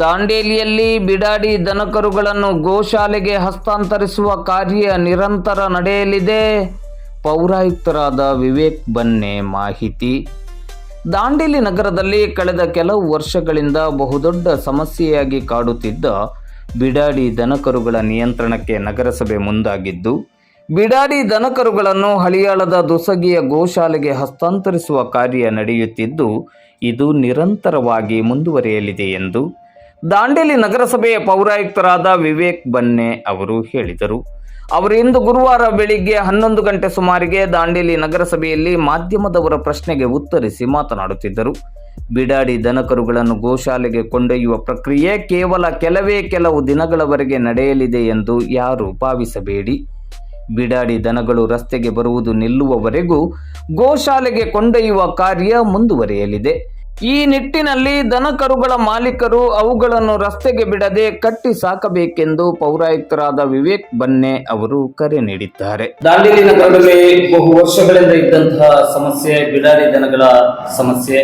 ದಾಂಡೇಲಿಯಲ್ಲಿ ಬಿಡಾಡಿ ದನಕರುಗಳನ್ನು ಗೋಶಾಲೆಗೆ ಹಸ್ತಾಂತರಿಸುವ ಕಾರ್ಯ ನಿರಂತರ ನಡೆಯಲಿದೆ. ಪೌರಾಯುಕ್ತರಾದ ವಿವೇಕ್ ಬನ್ನೆ ಮಾಹಿತಿ. ದಾಂಡೇಲಿ ನಗರದಲ್ಲಿ ಕಳೆದ ಕೆಲವು ವರ್ಷಗಳಿಂದ ಬಹುದೊಡ್ಡ ಸಮಸ್ಯೆಯಾಗಿ ಕಾಡುತ್ತಿದ್ದ ಬಿಡಾಡಿ ದನಕರುಗಳ ನಿಯಂತ್ರಣಕ್ಕೆ ನಗರಸಭೆ ಮುಂದಾಗಿದ್ದು, ಬಿಡಾಡಿ ದನಕರುಗಳನ್ನು ಹಳಿಯಾಳದ ದುಸಗಿಯ ಗೋಶಾಲೆಗೆ ಹಸ್ತಾಂತರಿಸುವ ಕಾರ್ಯ ನಡೆಯುತ್ತಿದ್ದು, ಇದು ನಿರಂತರವಾಗಿ ಮುಂದುವರಿಯಲಿದೆ ಎಂದು ದಾಂಡೇಲಿ ನಗರಸಭೆಯ ಪೌರಾಯುಕ್ತರಾದ ವಿವೇಕ್ ಬನ್ನೆ ಅವರು ಹೇಳಿದರು. ಅವರು ಇಂದು ಗುರುವಾರ ಬೆಳಿಗ್ಗೆ ಹನ್ನೊಂದು ಗಂಟೆ ಸುಮಾರಿಗೆ ದಾಂಡೇಲಿ ನಗರಸಭೆಯಲ್ಲಿ ಮಾಧ್ಯಮದವರ ಪ್ರಶ್ನೆಗೆ ಉತ್ತರಿಸಿ ಮಾತನಾಡುತ್ತಿದ್ದರು. ಬಿಡಾಡಿ ದನಕರುಗಳನ್ನು ಗೋಶಾಲೆಗೆ ಕೊಂಡೊಯ್ಯುವ ಪ್ರಕ್ರಿಯೆ ಕೇವಲ ಕೆಲವೇ ಕೆಲವು ದಿನಗಳವರೆಗೆ ನಡೆಯಲಿದೆ ಎಂದು ಯಾರು ಭಾವಿಸಬೇಡಿ. ಬಿಡಾಡಿ ದನಗಳು ರಸ್ತೆಗೆ ಬರುವುದು ನಿಲ್ಲುವವರೆಗೂ ಗೋಶಾಲೆಗೆ ಕೊಂಡೊಯ್ಯುವ ಕಾರ್ಯ ಮುಂದುವರಿಯಲಿದೆ. ಈ ನಿಟ್ಟಿನಲ್ಲಿ ದನಕರುಗಳ ಮಾಲೀಕರು ಅವುಗಳನ್ನು ರಸ್ತೆಗೆ ಬಿಡದೆ ಕಟ್ಟಿ ಸಾಕಬೇಕೆಂದು ಪೌರಾಯುಕ್ತರಾದ ವಿವೇಕ್ ಬನ್ನೆ ಅವರು ಕರೆ ನೀಡಿದ್ದಾರೆ. ದಾಂಡೇಲಿ ನಗರದಲ್ಲಿ ಬಹು ವರ್ಷಗಳಿಂದ ಇದ್ದಂತಹ ಸಮಸ್ಯೆ, ಬಿಡಾರಿ ದನಗಳ ಸಮಸ್ಯೆ.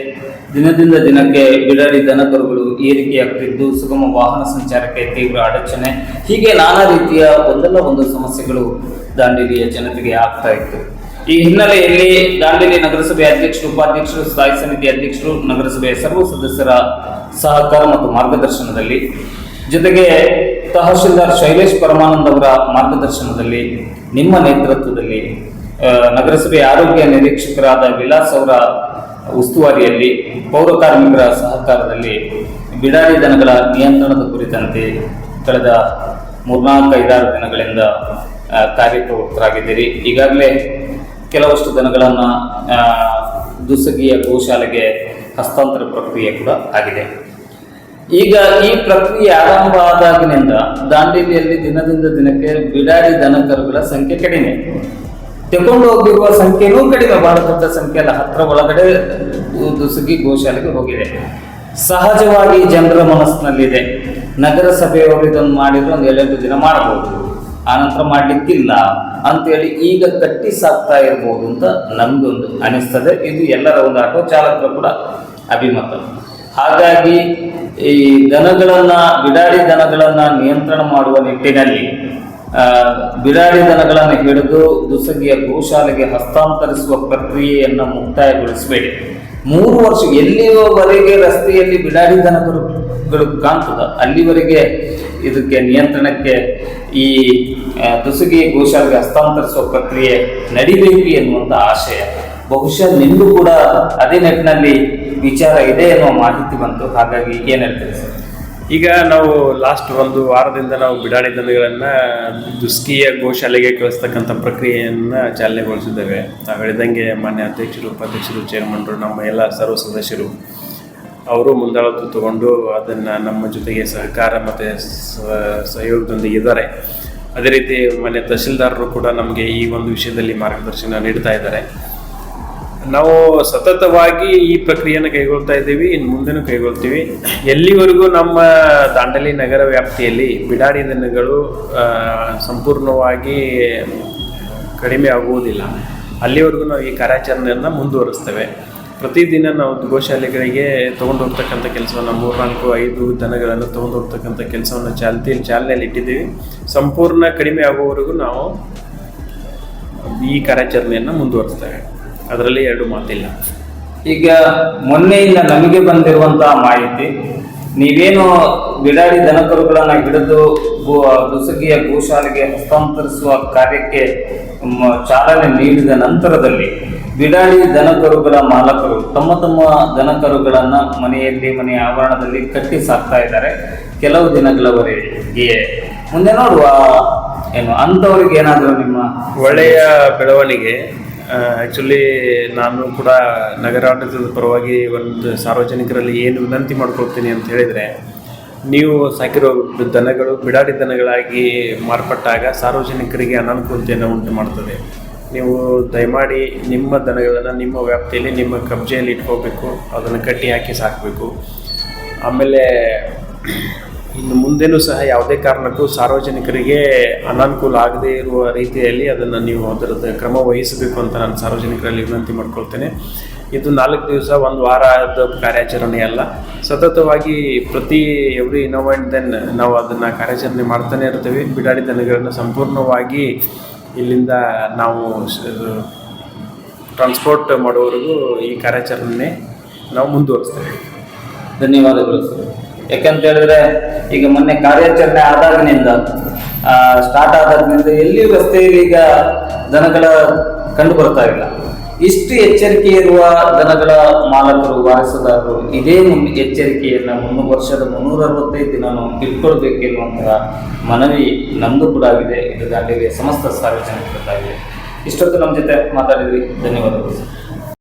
ದಿನದಿಂದ ದಿನಕ್ಕೆ ಬಿಡಾರಿ ದನಕರುಗಳು ಏರಿಕೆಯಾಗ್ತಿದ್ದು, ಸುಗಮ ವಾಹನ ಸಂಚಾರಕ್ಕೆ ತೀವ್ರ ಅಡಚಣೆ. ಹೀಗೆ ನಾನಾ ರೀತಿಯ ಒಂದಲ್ಲ ಒಂದು ಸಮಸ್ಯೆಗಳು ದಾಂಡೇಲಿಯ ಜನತೆಗೆ ಆಗ್ತಾ ಇತ್ತು. ಈ ಹಿನ್ನೆಲೆಯಲ್ಲಿ ದಾಂಡೇಲಿ ನಗರಸಭೆ ಅಧ್ಯಕ್ಷರು, ಉಪಾಧ್ಯಕ್ಷರು, ಸ್ಥಾಯಿ ಸಮಿತಿ ಅಧ್ಯಕ್ಷರು, ನಗರಸಭೆಯ ಸರ್ವ ಸದಸ್ಯರ ಸಹಕಾರ ಮತ್ತು ಮಾರ್ಗದರ್ಶನದಲ್ಲಿ ಜೊತೆಗೆ ತಹಶೀಲ್ದಾರ್ ಶೈಲೇಶ್ ಪರಮಾನಂದ್ ಅವರ ಮಾರ್ಗದರ್ಶನದಲ್ಲಿ ನಿಮ್ಮ ನೇತೃತ್ವದಲ್ಲಿ ನಗರಸಭೆ ಆರೋಗ್ಯ ನಿರೀಕ್ಷಕರಾದ ವಿಲಾಸ್ ಅವರ ಉಸ್ತುವಾರಿಯಲ್ಲಿ, ಪೌರ ಕಾರ್ಮಿಕರ ಸಹಕಾರದಲ್ಲಿ ಬಿಡಾರಿ ದನಗಳ ನಿಯಂತ್ರಣದ ಕುರಿತಂತೆ ಕಳೆದ ಮೂರ್ನಾಲ್ಕು ಐದಾರು ದಿನಗಳಿಂದ ಕಾರ್ಯಪ್ರವೃತ್ತರಾಗಿದ್ದೀರಿ. ಈಗಾಗಲೇ ಕೆಲವಷ್ಟು ದನಗಳನ್ನು ದುಸಗಿಯ ಗೋಶಾಲೆಗೆ ಹಸ್ತಾಂತರ ಪ್ರಕ್ರಿಯೆ ಕೂಡ ಆಗಿದೆ. ಈಗ ಈ ಪ್ರಕ್ರಿಯೆ ಆರಂಭ ಆದಾಗಿನಿಂದ ದಾಂಡೇಲಿಯಲ್ಲಿ ದಿನದಿಂದ ದಿನಕ್ಕೆ ಬಿಡಾಡಿ ದನಕರುಗಳ ಸಂಖ್ಯೆ ಕಡಿಮೆ. ತಗೊಂಡು ಹೋಗಿರುವ ಸಂಖ್ಯೆನೂ ಕಡಿಮೆ. ದೊಡ್ಡ ಸಂಖ್ಯೆ ಅಲ್ಲ ಹತ್ರ ಒಳಗಡೆ ದುಸುಗಿ ಗೋಶಾಲೆಗೆ ಹೋಗಿದೆ. ಸಹಜವಾಗಿ ಜನರ ಮನಸ್ಸಿನಲ್ಲಿದೆ. ನಗರಸಭೆಯವರು ಇದನ್ನು ಮಾಡಿದ್ರೆ ಒಂದು ಎರಡು ದಿನ ಮಾಡಬಹುದು. ಆನಂತರ ಮಾಡ್ಲಿಕ್ಕಿಲ್ಲ ಅಂತೇಳಿ ಈಗ ಕಟ್ಟಿ ಸಾಕ್ತಾ ಇರ್ಬೋದು ಅಂತ ನಮ್ದೊಂದು ಅನಿಸ್ತದೆ. ಇದು ಎಲ್ಲರ ಒಂದು ಆಟೋ ಚಾಲಕರ ಕೂಡ ಅಭಿಮತ. ಹಾಗಾಗಿ ಈ ದನಗಳನ್ನ, ಬಿಡಾಡಿ ದನಗಳನ್ನ ನಿಯಂತ್ರಣ ಮಾಡುವ ನಿಟ್ಟಿನಲ್ಲಿ ಬಿಡಾಡಿ ದನಗಳನ್ನು ಹಿಡಿದು ದುಸಗಿಯ ಗೋಶಾಲೆಗೆ ಹಸ್ತಾಂತರಿಸುವ ಪ್ರಕ್ರಿಯೆಯನ್ನು ಮುಕ್ತಾಯಗೊಳಿಸಬೇಡಿ. ಮೂರು ವರ್ಷ ಎಲ್ಲಿಯವರೆಗೆ ರಸ್ತೆಯಲ್ಲಿ ಬಿಡಾಡಿ ದನಗಳು ಕಾಣ್ತದ ಅಲ್ಲಿವರೆಗೆ ಇದಕ್ಕೆ ನಿಯಂತ್ರಣಕ್ಕೆ ಈ ಆ, ದುಸುಗಿ ಗೋಶಾಲೆಗೆ ಹಸ್ತಾಂತರಿಸುವ ಪ್ರಕ್ರಿಯೆ ನಡಿಬೇಕು ಎನ್ನುವಂತ ಆಶಯ. ಬಹುಶಃ ನಿಂದು ಕೂಡ ಅದೇ ನಿಟ್ಟಿನಲ್ಲಿ ವಿಚಾರ ಇದೆ ಎನ್ನುವ ಮಾಹಿತಿ ಬಂತು. ಹಾಗಾಗಿ ಏನು ಹೇಳ್ತೀರಿ ಸರ್? ಈಗ ನಾವು ಲಾಸ್ಟ್ ಒಂದು ವಾರದಿಂದ ನಾವು ಬಿಡಾಡಿ ದನಗಳನ್ನು ದುಸ್ಕಿಯ ಗೋಶಾಲೆಗೆ ಕಳಿಸ್ತಕ್ಕಂಥ ಪ್ರಕ್ರಿಯೆಯನ್ನು ಚಾಲನೆಗೊಳಿಸಿದ್ದೇವೆ. ನಾವು ಹೇಳಿದಂಗೆ ಮಾನ್ಯ ಅಧ್ಯಕ್ಷರು ಉಪಾಧ್ಯಕ್ಷರು ಚೇರ್ಮನ್ರು ನಮ್ಮ ಎಲ್ಲ ಸರ್ವ ಸದಸ್ಯರು ಅವರು ಮುಂದಾಳತ್ವ ತಗೊಂಡು ಅದನ್ನು ನಮ್ಮ ಜೊತೆಗೆ ಸಹಕಾರ ಮತ್ತು ಸಹಯೋಗದೊಂದಿಗೆ ಇದ್ದಾರೆ. ಅದೇ ರೀತಿ ಮನೆ ತಹಶೀಲ್ದಾರರು ಕೂಡ ನಮಗೆ ಈ ಒಂದು ವಿಷಯದಲ್ಲಿ ಮಾರ್ಗದರ್ಶನ ನೀಡ್ತಾ ಇದ್ದಾರೆ. ನಾವು ಸತತವಾಗಿ ಈ ಪ್ರಕ್ರಿಯೆಯನ್ನು ಕೈಗೊಳ್ತಾ ಇದ್ದೀವಿ, ಇನ್ನು ಮುಂದೆನೂ ಕೈಗೊಳ್ತೀವಿ. ಎಲ್ಲಿವರೆಗೂ ನಮ್ಮ ದಾಂಡಲಿ ನಗರ ವ್ಯಾಪ್ತಿಯಲ್ಲಿ ಬಿಡಾಡಿ ದಿನಗಳು ಸಂಪೂರ್ಣವಾಗಿ ಕಡಿಮೆ ಆಗುವುದಿಲ್ಲ. ಅಲ್ಲಿವರೆಗೂ ನಾವು ಈ ಕಾರ್ಯಾಚರಣೆಯನ್ನು ಮುಂದುವರಿಸ್ತೇವೆ. ಪ್ರತಿದಿನ ನಾವು ಗೋಶಾಲೆಗಳಿಗೆ ತೊಗೊಂಡು ಹೋಗ್ತಕ್ಕಂಥ ಕೆಲಸವನ್ನು, ಮೂರ್ನಾಲ್ಕು, ಐದು ದನಗಳನ್ನು ತೊಗೊಂಡು ಹೋಗ್ತಕ್ಕಂಥ ಕೆಲಸವನ್ನು ಚಾಲ್ತಿಯಲ್ಲಿ ಚಾಲನೆಯಲ್ಲಿ ಇಟ್ಟಿದ್ದೀವಿ. ಸಂಪೂರ್ಣ ಕಡಿಮೆ ಆಗುವವರೆಗೂ ನಾವು ಈ ಕಾರ್ಯಾಚರಣೆಯನ್ನು ಮುಂದುವರಿಸ್ತೇವೆ ಅದರಲ್ಲಿ ಎರಡು ಮಾತಿಲ್ಲ. ಈಗ ಮೊನ್ನೆಯಿಂದ ನಮಗೆ ಬಂದಿರುವಂತಹ ಮಾಹಿತಿ, ನೀವೇನು ಬಿಡಾಡಿ ದನಕರುಗಳನ್ನು ಹಿಡಿದು ಗೋ ದುಸಗಿಯ ಗೋಶಾಲೆಗೆ ಹಸ್ತಾಂತರಿಸುವ ಕಾರ್ಯಕ್ಕೆ ಚಾಲನೆ ನೀಡಿದ ನಂತರದಲ್ಲಿ ಬಿಡಾಡಿ ದನಕರುಗಳ ಮಾಲಕರು ತಮ್ಮ ತಮ್ಮ ದನಕರುಗಳನ್ನ ಮನೆಯಲ್ಲಿ ಮನೆಯ ಆವರಣದಲ್ಲಿ ಕಟ್ಟಿ ಸಾಕ್ತಾ ಇದ್ದಾರೆ ಕೆಲವು ದಿನಗಳವರೆಗೆ ಮುಂದೆ ನೋಡುವ, ಏನು, ಅಂಥವ್ರಿಗೆ ಏನಾದರೂ ನಿಮ್ಮ ಒಳ್ಳೆಯ ಬೆಳವಣಿಗೆ. ಆ್ಯಕ್ಚುಲಿ ನಾನು ಕೂಡ ನಗರಾಡಳಿತದ ಪರವಾಗಿ ಒಂದು ಸಾರ್ವಜನಿಕರಲ್ಲಿ ಏನು ವಿನಂತಿ ಮಾಡ್ಕೊಳ್ತೀನಿ ಅಂತ ಹೇಳಿದರೆ, ನೀವು ಸಾಕಿರೋ ದನಗಳು ಬಿಡಾಡಿ ದನಗಳಾಗಿ ಮಾರ್ಪಟ್ಟಾಗ ಸಾರ್ವಜನಿಕರಿಗೆ ಅನಾನುಕೂಲತೆಯನ್ನು ಉಂಟು ಮಾಡ್ತದೆ ನೀವು ದಯಮಾಡಿ ನಿಮ್ಮ ದನಗಳನ್ನು ನಿಮ್ಮ ವ್ಯಾಪ್ತಿಯಲ್ಲಿ ನಿಮ್ಮ ಕಬ್ಜೆಯಲ್ಲಿ ಇಟ್ಕೋಬೇಕು, ಅದನ್ನು ಕಟ್ಟಿ ಹಾಕಿ ಸಾಕಬೇಕು. ಆಮೇಲೆ ಇನ್ನು ಮುಂದೆನೂ ಸಹ ಯಾವುದೇ ಕಾರಣಕ್ಕೂ ಸಾರ್ವಜನಿಕರಿಗೆ ಅನಾನುಕೂಲ ಆಗದೇ ಇರುವ ರೀತಿಯಲ್ಲಿ ಅದನ್ನು ನೀವು ಅದರದ್ದು ಕ್ರಮ ವಹಿಸಬೇಕು ಅಂತ ನಾನು ಸಾರ್ವಜನಿಕರಲ್ಲಿ ವಿನಂತಿ ಮಾಡ್ಕೊಳ್ತೇನೆ. ಇದು ನಾಲ್ಕು ದಿವಸ, ಒಂದು ವಾರದ ಕಾರ್ಯಾಚರಣೆ ಅಲ್ಲ. ಸತತವಾಗಿ ಪ್ರತಿ ಎವ್ರಿ ನೋ ಆ್ಯಂಡ್ ದೆನ್ ನಾವು ಅದನ್ನು ಕಾರ್ಯಾಚರಣೆ ಮಾಡ್ತಾನೆ ಇರ್ತೀವಿ. ಬಿಡಾಡಿ ದನಗಳನ್ನು ಸಂಪೂರ್ಣವಾಗಿ ಇಲ್ಲಿಂದ ನಾವು ಟ್ರಾನ್ಸ್ಪೋರ್ಟ್ ಮಾಡೋವರೆಗೂ ಈ ಕಾರ್ಯಾಚರಣೆ ನಾವು ಮುಂದುವರಿಸ್ತೇವೆ. ಧನ್ಯವಾದಗಳು ಸರ್. ಯಾಕಂತ ಹೇಳಿದ್ರೆ, ಈಗ ಮೊನ್ನೆ ಕಾರ್ಯಾಚರಣೆ ಆದಾಗಿನಿಂದ ಸ್ಟಾರ್ಟ್ ಆದಾಗಿನಿಂದ ಎಲ್ಲಿ ರಸ್ತೆಯಲ್ಲಿ ಈಗ ದನಗಳ ಕಂಡು ಬರ್ತಾ ಇಲ್ಲ. ಇಷ್ಟು ಎಚ್ಚರಿಕೆ ಇರುವ ದನಗಳ ಮಾಲಕರು, ವಾರಸುದಾರರು, ಇದೇ ಮುನ್- ಎಚ್ಚರಿಕೆಯನ್ನ ಮುನ್ನೂರು ವರ್ಷದ ಮುನ್ನೂರ ಅರವತ್ತೈದು ದಿನನೂ ಇಟ್ಕೊಳ್ಬೇಕೆನ್ನುವಂತಹ ಮನವಿ ನಮ್ದು ಕೂಡ ಆಗಿದೆ. ಇದು ದಾಂಡೇಲಿಯ ಸಮಸ್ತ ಸಾರ್ವಜನಿಕರದ್ದಾಗಿದೆ ಇಷ್ಟೊತ್ತು ನಮ್ಮ ಜೊತೆ ಮಾತಾಡಿದ್ರಿ. ಧನ್ಯವಾದಗಳು